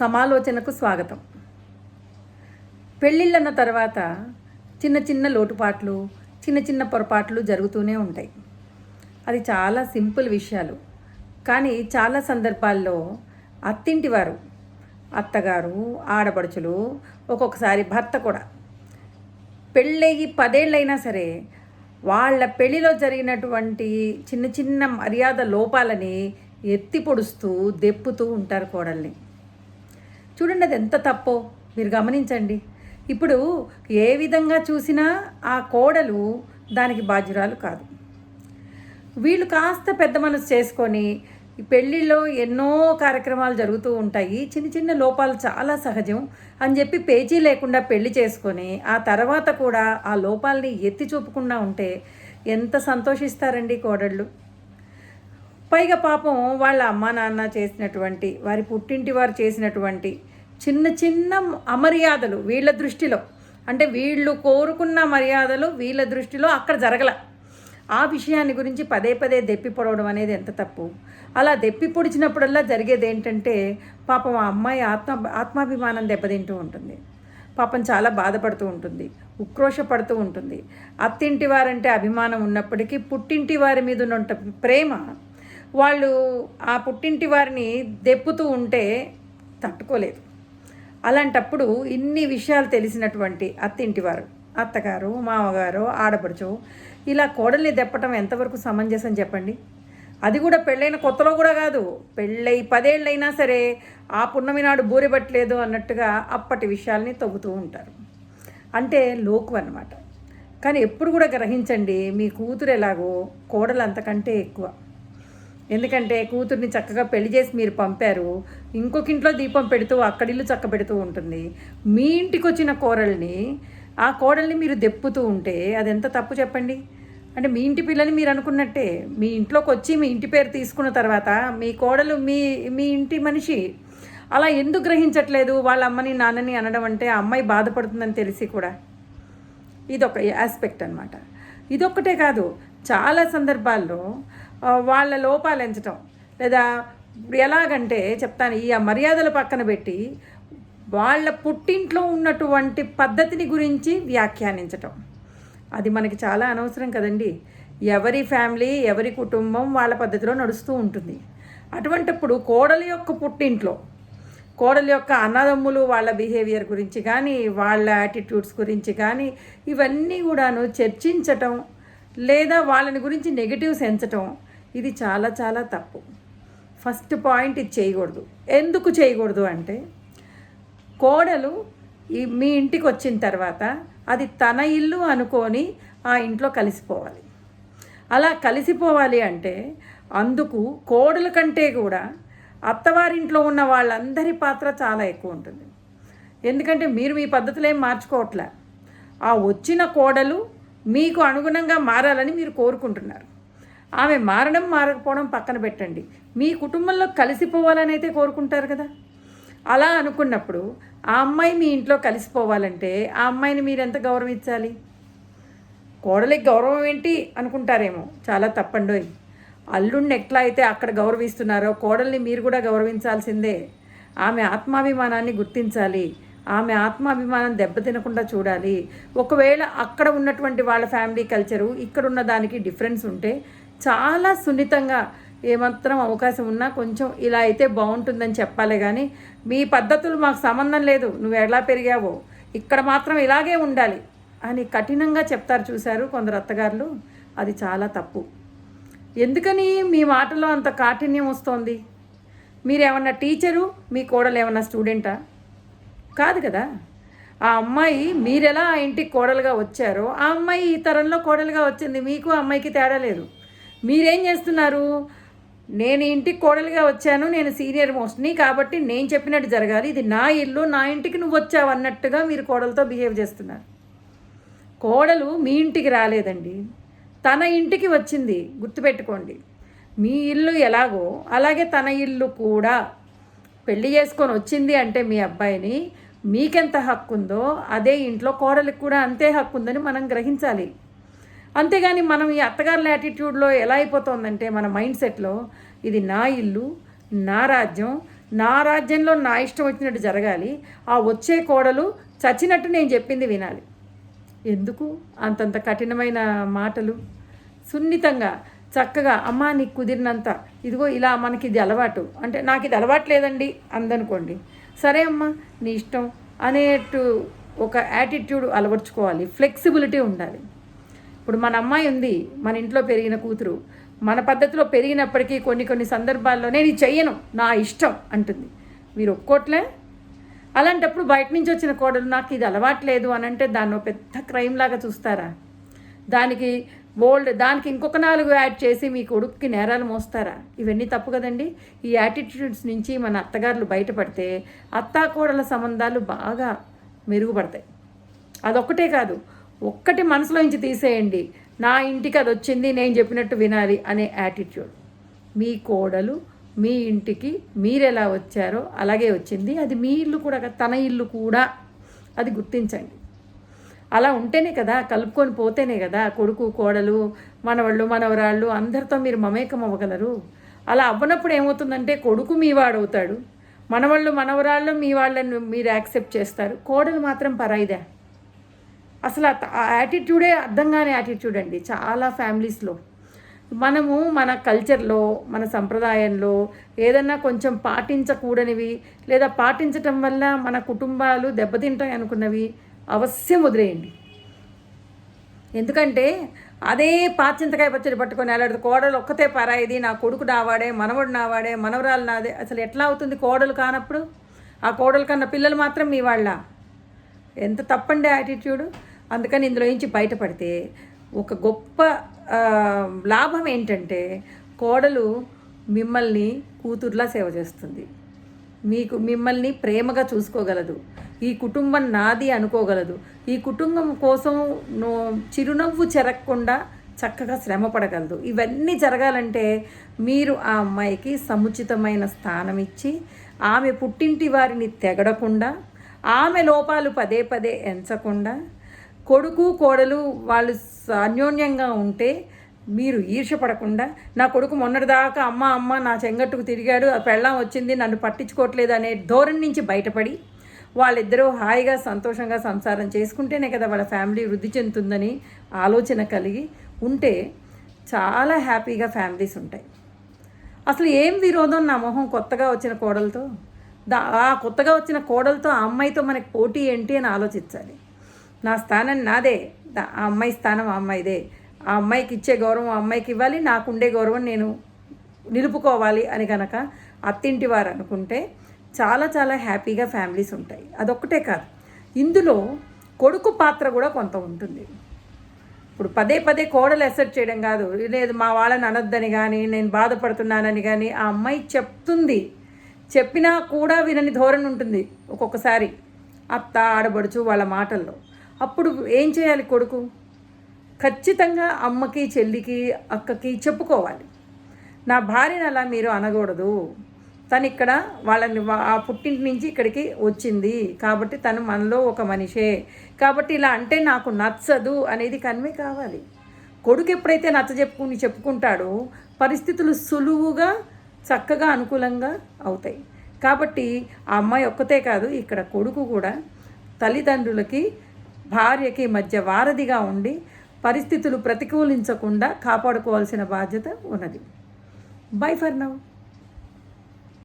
సమాలోచనకు స్వాగతం. పెళ్ళిళ్ళన్న తర్వాత చిన్న చిన్న లోటుపాట్లు చిన్న చిన్న పొరపాట్లు జరుగుతూనే ఉంటాయి. అది చాలా సింపుల్ విషయాలు. కానీ చాలా సందర్భాల్లో అత్తింటి వారు అత్తగారు ఆడపడుచులు ఒక్కొక్కసారి భర్త కూడా. పెళ్ళయి పదేళ్ళైనా సరే వాళ్ళ పెళ్ళిలో జరిగినటువంటి చిన్న చిన్న మర్యాద లోపాలని ఎత్తి పొడుస్తూ దెప్పుతూ ఉంటారు కోడల్ని. చూడండి అది ఎంత తప్పో. మీరు గమనించండి. ఇప్పుడు ఏ విధంగా చూసినా ఆ కోడలు దానికి బాధ్యురాలు కాదు. వీళ్ళు కాస్త పెద్ద మనసు చేసుకొని పెళ్ళిలో ఎన్నో కార్యక్రమాలు జరుగుతూ ఉంటాయి. చిన్న చిన్న లోపాలు చాలా సహజం అని చెప్పి పేచీ లేకుండా పెళ్ళి చేసుకొని ఆ తర్వాత కూడా ఆ లోపాలని ఎత్తి చూపకుండా ఉంటే ఎంత సంతోషిస్తారండి కోడళ్ళు. పైగా పాపం వాళ్ళ అమ్మా నాన్న చేసినటువంటి వారి పుట్టింటి వారు చేసినటువంటి చిన్న చిన్న అమర్యాదలు వీళ్ళ దృష్టిలో. అంటే వీళ్ళు కోరుకున్న మర్యాదలు వీళ్ళ దృష్టిలో అక్కడ జరగల. ఆ విషయాన్ని గురించి పదే పదే దెప్పి పొడవడం అనేది ఎంత తప్పు? అలా దెప్పి పొడిచినప్పుడల్లా జరిగేది ఏంటంటే పాపం ఆ అమ్మాయి ఆత్మ ఆత్మాభిమానం దెబ్బతింటూ ఉంటుంది. పాపం చాలా బాధపడుతూ ఉంటుంది. ఉక్రోషపడుతూ ఉంటుంది. అత్తింటి వారంటే అభిమానం ఉన్నప్పటికీ పుట్టింటి వారి మీద ఉన్న ప్రేమ వాళ్ళు ఆ పుట్టింటి వారిని దెప్పుతూ ఉంటే తట్టుకోలేదు. అలాంటప్పుడు ఇన్ని విషయాలు తెలిసినటువంటి అత్తింటివారు అత్తగారు మామగారు ఆడపడుచు ఇలా కోడల్ని దెప్పటం ఎంతవరకు సమంజసం చెప్పండి? అది కూడా పెళ్ళైన కొత్తలో కూడా కాదు. పెళ్ళై పదేళ్ళైనా సరే ఆ పున్నమి నాడు బూరెబట్టలేదు అన్నట్టుగా అప్పటి విషయాల్ని తవ్వుతూ ఉంటారు. అంటే లోకు అన్నమాట. కానీ ఎప్పుడు కూడా గ్రహించండి మీ కూతురు ఎలాగో కోడలు అంతకంటే ఎక్కువ. ఎందుకంటే కూతుర్ని చక్కగా పెళ్ళి చేసి మీరు పంపారు. ఇంకొక ఇంట్లో దీపం పెడుతూ అక్కడిల్లు చక్క పెడుతూ ఉంటుంది. మీ ఇంటికి వచ్చిన కోరల్ని ఆ కోడల్ని మీరు దెప్పుతూ ఉంటే అది ఎంత తప్పు చెప్పండి? అంటే మీ ఇంటి పిల్లని మీరు అనుకున్నట్టే మీ ఇంట్లోకి వచ్చి మీ ఇంటి పేరు తీసుకున్న తర్వాత మీ కోడలు మీ మీ ఇంటి మనిషి అలా ఎందుకు గ్రహించట్లేదు? వాళ్ళ అమ్మని నాన్నని అనడం అంటే ఆ అమ్మాయి బాధపడుతుందని తెలిసి కూడా. ఇదొక ఆస్పెక్ట్ అనమాట ఇదొక్కటే కాదు చాలా సందర్భాల్లో వాళ్ళ లోపాలు ఎంచటం. లేదా ఎలాగంటే చెప్తాను ఈ మర్యాదలు పక్కన పెట్టి వాళ్ళ పుట్టింట్లో ఉన్నటువంటి పద్ధతిని గురించి వ్యాఖ్యానించటం. అది మనకి చాలా అనవసరం కదండి. ఎవరి ఫ్యామిలీ ఎవరి కుటుంబం వాళ్ళ పద్ధతిలో నడుస్తూ ఉంటుంది. అటువంటిప్పుడు కోడలి యొక్క పుట్టింట్లో కోడలి యొక్క అన్నదమ్ములు వాళ్ళ బిహేవియర్ గురించి కానీ వాళ్ళ యాటిట్యూడ్స్ గురించి కానీ ఇవన్నీ కూడాను చర్చించటం లేదా వాళ్ళని గురించి నెగిటివ్స్ ఎంచటం ఇది చాలా చాలా తప్పు. ఫస్ట్ పాయింట్ ఇది చేయకూడదు. ఎందుకు చేయకూడదు అంటే కోడలు ఈ మీ ఇంటికి వచ్చిన తర్వాత అది తన ఇల్లు అనుకొని ఆ ఇంట్లో కలిసిపోవాలి. అలా కలిసిపోవాలి అంటే అందుకు కోడల కంటే కూడా అత్తవారింట్లో ఉన్న వాళ్ళందరి పాత్ర చాలా ఎక్కువ ఉంటుంది. ఎందుకంటే మీరు మీ పద్ధతులు ఏం మార్చుకోవట్లే. ఆ వచ్చిన కోడలు మీకు అనుగుణంగా మారాలని మీరు కోరుకుంటున్నారు. ఆమె మారడం మారకపోవడం పక్కన పెట్టండి. మీ కుటుంబంలో కలిసిపోవాలని అయితే కోరుకుంటారు కదా? అలా అనుకున్నప్పుడు ఆ అమ్మాయి మీ ఇంట్లో కలిసిపోవాలంటే ఆ అమ్మాయిని మీరు ఎంత గౌరవించాలి కోడలికి గౌరవం ఏంటి అనుకుంటారేమో. చాలా తప్పండోయ్. అల్లుడిని ఎట్లా అయితే అక్కడ గౌరవిస్తున్నారో కోడల్ని మీరు కూడా గౌరవించాల్సిందే. ఆమె ఆత్మాభిమానాన్ని గుర్తించాలి. ఆమె ఆత్మాభిమానం దెబ్బతినకుండా చూడాలి. ఒకవేళ అక్కడ ఉన్నటువంటి వాళ్ళ ఫ్యామిలీ కల్చరు ఇక్కడ ఉన్న దానికి డిఫరెన్స్ ఉంటే చాలా సున్నితంగా ఏమాత్రం అవకాశం ఉన్నా కొంచెం ఇలా అయితే బాగుంటుందని చెప్పాలి కానీ మీ పద్ధతులు మాకు సంబంధం లేదు. నువ్వు ఎలా పెరిగావో ఇక్కడ మాత్రం ఇలాగే ఉండాలి అని కఠినంగా చెప్తారు చూశారు కొందరు అత్తగారులు. అది చాలా తప్పు. ఎందుకని మీ మాటలో అంత కాఠిన్యం వస్తోంది? మీరేమన్నా టీచరు? మీ కోడలు ఏమన్నా స్టూడెంటా? కాదు కదా. ఆ అమ్మాయి మీరెలా ఆ ఇంటికి కోడలుగా వచ్చారో ఆ అమ్మాయి ఈ తరంలో కోడలుగా వచ్చింది మీకు అమ్మాయికి తేడా లేదు. మీరేం చేస్తున్నారు? నేను ఇంటికి కోడలుగా వచ్చాను నేను సీనియర్ మోస్ట్ని కాబట్టి నేను చెప్పినట్టు జరగాలి. ఇది నా ఇల్లు నా ఇంటికి నువ్వు వచ్చావు అన్నట్టుగా మీరు కోడలతో బిహేవ్ చేస్తున్నారు. కోడలు మీ ఇంటికి రాలేదండి. తన ఇంటికి వచ్చింది గుర్తుపెట్టుకోండి. మీ ఇల్లు ఎలాగో అలాగే తన ఇల్లు కూడా. పెళ్ళి చేసుకొని వచ్చింది అంటే మీ అబ్బాయిని మీకెంత హక్కు ఉందో అదే ఇంట్లో కోడలికి కూడా అంతే హక్కు ఉందని మనం గ్రహించాలి. అంతేగాని మనం ఈ అత్తగారుల యాటిట్యూడ్లో ఎలా అయిపోతుందంటే మన మైండ్ సెట్లో ఇది నా ఇల్లు నా రాజ్యం నా రాజ్యంలో నా ఇష్టం వచ్చినట్టు జరగాలి. ఆ వచ్చే కోడలు చచ్చినట్టు నేను చెప్పింది వినాలి. ఎందుకు? అంతంత కఠినమైన మాటలు. సున్నితంగా చక్కగా అమ్మ నీకు కుదిరినంత. ఇదిగో ఇలా మనకి ఇది అలవాటు. అంటే నాకు ఇది అలవాటు లేదండి అందనుకోండి. సరే అమ్మా నీ ఇష్టం అనేట్టు ఒక యాటిట్యూడ్ అలవర్చుకోవాలి. ఫ్లెక్సిబిలిటీ ఉండాలి. ఇప్పుడు మన అమ్మాయి ఉంది మన ఇంట్లో పెరిగిన కూతురు. మన పద్ధతిలో పెరిగినప్పటికీ కొన్ని కొన్ని సందర్భాల్లో నేను ఇది చెయ్యను నా ఇష్టం అంటుంది. మీరు ఒప్పుకోట్లే? అలాంటప్పుడు బయట నుంచి వచ్చిన కోడలు నాకు ఇది అలవాట్లేదు అని అంటే దాన్ని ఒక పెద్ద క్రైమ్ లాగా చూస్తారా? దానికి బోల్డ్ దానికి ఇంకొక నాలుగు యాడ్ చేసి మీ కొడుక్కి నేరాలు మోస్తారా? ఇవన్నీ తప్పు కదండి. ఈ యాటిట్యూడ్స్ నుంచి మన అత్తగారులు బయటపడితే అత్తాకోడల సంబంధాలు బాగా మెరుగుపడతాయి. అదొక్కటే కాదు ఒక్కటి మనసులోంచి తీసేయండి. నా ఇంటికి అది వచ్చింది నేను చెప్పినట్టు వినాలి అనే యాటిట్యూడ్ మీ కోడలు మీ ఇంటికి మీరు ఎలా వచ్చారో అలాగే వచ్చింది. అది మీ ఇల్లు కూడా తన ఇల్లు కూడా అది గుర్తించండి. అలా ఉంటేనే కదా కలుపుకొని పోతేనే కదా కొడుకు కోడలు మనవాళ్ళు మనవరాళ్ళు అందరితో మీరు మమేకం అవ్వగలరు. అలా అవ్వనప్పుడు ఏమవుతుందంటే కొడుకు మీ వాడవుతాడు మనవాళ్ళు మనవరాళ్ళు మీ వాళ్ళని మీరు యాక్సెప్ట్ చేస్తారు. కోడలు మాత్రం పరాయిదే. అసలు ఆ- యాటిట్యూడే అర్థం కాని యాటిట్యూడ్ అండి చాలా ఫ్యామిలీస్లో మనము మన కల్చర్లో మన సంప్రదాయంలో ఏదన్నా కొంచెం పాటించకూడనివి లేదా పాటించటం వల్ల మన కుటుంబాలు దెబ్బతింటాయి అనుకున్నవి అవశ్యం వదిలేయండి. ఎందుకంటే అదే పాచింతకాయ పచ్చడి పట్టుకొని అలాంటి కోడలు ఒక్కతే పరాయిది నా కొడుకు నావాడే మనవడు నావాడే మనవరాలు నాదే అసలు ఎట్లా అవుతుంది కోడలు కానప్పుడు? ఆ కోడలు కన్నా పిల్లలు మాత్రం మీ వాళ్ళ. ఎంత తప్పండి యాటిట్యూడ్ అందుకని ఇందులో నుంచి బయటపడితే ఒక గొప్ప లాభం ఏంటంటే కోడలు మిమ్మల్ని కూతుర్లా సేవ చేస్తుంది. మీకు మిమ్మల్ని ప్రేమగా చూసుకోగలదు. ఈ కుటుంబం నాది అనుకోగలదు. ఈ కుటుంబం కోసం నో చిరునవ్వు చెరగకుండా చక్కగా శ్రమ పడగలదు. ఇవన్నీ జరగాలంటే మీరు ఆ అమ్మాయికి సముచితమైన స్థానం ఇచ్చి ఆమె పుట్టింటి వారిని తెగడకుండా ఆమె లోపాలు పదే పదే ఎంచకుండా కొడుకు కోడలు వాళ్ళు అన్యోన్యంగా ఉంటే మీరు ఈర్షపడకుండా నా కొడుకు మొన్నటిదాకా అమ్మ అమ్మ నా చెంగట్టుకు తిరిగాడు ఆ పెళ్ళాం వచ్చింది నన్ను పట్టించుకోవట్లేదు అనే ధోరణి నుంచి బయటపడి వాళ్ళిద్దరూ హాయిగా సంతోషంగా సంసారం చేసుకుంటేనే కదా వాళ్ళ ఫ్యామిలీ వృద్ధి చెందుతుందని ఆలోచన కలిగి ఉంటే చాలా హ్యాపీగా ఫ్యామిలీస్ ఉంటాయి. అసలు ఏం విరోధం నా మొహం కొత్తగా వచ్చిన కోడలతో? దా ఆ కొత్తగా వచ్చిన కోడలతో ఆ అమ్మాయితో మనకి పోటీ ఏంటి అని ఆలోచించాలి. నా స్థానం నాదే. ఆ అమ్మాయి స్థానం ఆ అమ్మాయిదే. ఆ అమ్మాయికి ఇచ్చే గౌరవం ఆ అమ్మాయికి ఇవ్వాలి. నాకుండే గౌరవం నేను నిలుపుకోవాలి అని కనుక అత్తింటి వారు అనుకుంటే చాలా చాలా హ్యాపీగా ఫ్యామిలీస్ ఉంటాయి. అదొక్కటే కాదు. ఇందులో కొడుకు పాత్ర కూడా కొంత ఉంటుంది. ఇప్పుడు పదే పదే కోడలు ఎసెట్ చేయడం కాదు. లేదు మా వాళ్ళని అనొద్దని కానీ నేను బాధపడుతున్నానని కానీ ఆ అమ్మాయి చెప్తుంది. చెప్పినా కూడా వినని ధోరణి ఉంటుంది ఒక్కొక్కసారి. అత్త ఆడబడుచు వాళ్ళ మాటల్లో. అప్పుడు ఏం చేయాలి కొడుకు? ఖచ్చితంగా అమ్మకి చెల్లికి అక్కకి చెప్పుకోవాలి. నా భార్యను అలా మీరు అనకూడదు. తను ఇక్కడ వాళ్ళని ఆ పుట్టింటి నుంచి ఇక్కడికి వచ్చింది. కాబట్టి తను మనలో ఒక మనిషే. కాబట్టి ఇలా అంటే నాకు నచ్చదు అనేది కన్వే కావాలి. కొడుకు ఎప్పుడైతే నచ్చ చెప్పుకుని చెప్పుకుంటాడో పరిస్థితులు సులువుగా చక్కగా అనుకూలంగా అవుతాయి. కాబట్టి ఆ అమ్మాయి ఒక్కతే కాదు ఇక్కడ కొడుకు కూడా తల్లిదండ్రులకి భార్యకి మధ్య వారధిగా ఉండి పరిస్థితులు ప్రతికూలించకుండా కాపాడుకోవాల్సిన బాధ్యత ఉన్నది. By for now